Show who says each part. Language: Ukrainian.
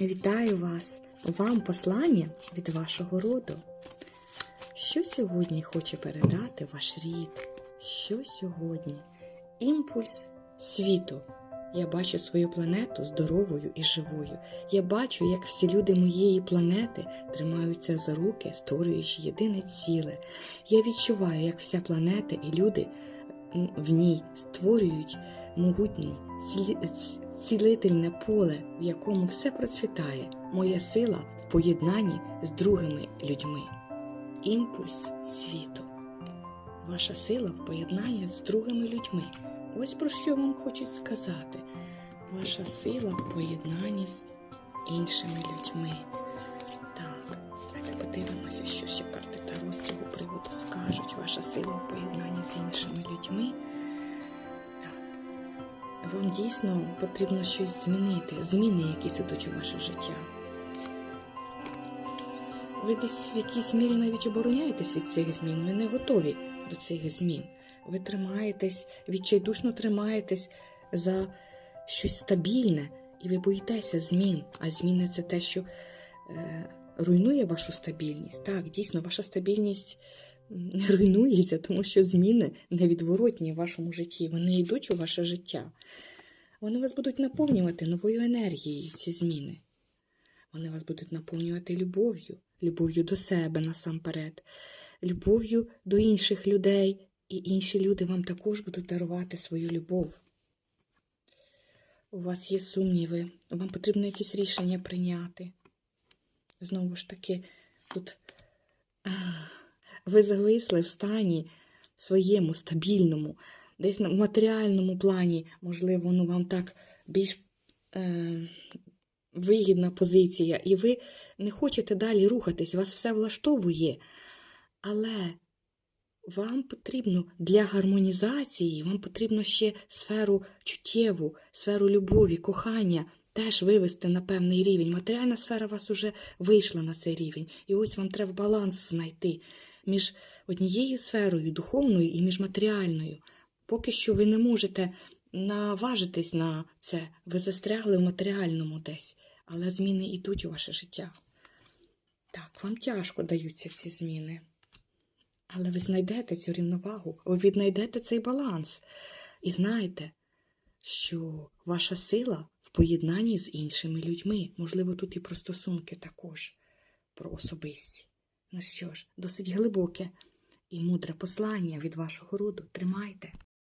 Speaker 1: Вітаю вас! Вам послання від вашого роду. Що сьогодні хоче передати ваш рід? Що сьогодні? Імпульс світу. Я бачу свою планету здоровою і живою. Я бачу, як всі люди моєї планети тримаються за руки, створюючи єдине ціле. Я відчуваю, як вся планета і люди в ній створюють ц- цілительне поле, в якому все процвітає. Моя сила в поєднанні з другими людьми. Імпульс світу. Ваша сила в поєднанні з другими людьми. Ось про що вам хочуть сказати. Ваша сила в поєднанні з іншими людьми. Так, давайте подивимося, що ще карти Таро з приводу скажуть. Ваша сила в поєднанні Вам дійсно потрібно щось змінити, зміни якісь ідуть у ваше життя. Ви десь в якійсь мірі навіть обороняєтесь від цих змін, ви не готові до цих змін. Ви тримаєтесь, відчайдушно тримаєтесь за щось стабільне, і ви боїтеся змін. А зміни це те, що е, руйнує вашу стабільність. Так, дійсно, ваша стабільність не руйнується, тому що зміни невідворотні в вашому житті. Вони йдуть у ваше життя. Вони вас будуть наповнювати новою енергією, ці зміни. Вони вас будуть наповнювати любов'ю, любов'ю до себе насамперед, любов'ю до інших людей, і інші люди вам також будуть дарувати свою любов. У вас є сумніви, вам потрібно якісь рішення прийняти. Знову ж таки, тут ви зависли в стані своєму стабільному, десь на матеріальному плані, можливо, ну вам так більш е, вигідна позиція, і ви не хочете далі рухатись, вас все влаштовує. Але вам потрібно для гармонізації, вам потрібно ще сферу чуттєву, сферу любові, кохання теж вивести на певний рівень. Матеріальна сфера вас уже вийшла на цей рівень. І ось вам треба баланс знайти між однією сферою духовною і між матеріальною. Поки що ви не можете наважитись на це, ви застрягли в матеріальному десь, але зміни йдуть у ваше життя. Так, вам тяжко даються ці зміни. Але ви знайдете цю рівновагу, ви віднайдете цей баланс. І знаєте, що ваша сила в поєднанні з іншими людьми. Можливо, тут і про стосунки також, про особисті. Ну що ж, досить глибоке і мудре послання від вашого роду. Тримайте.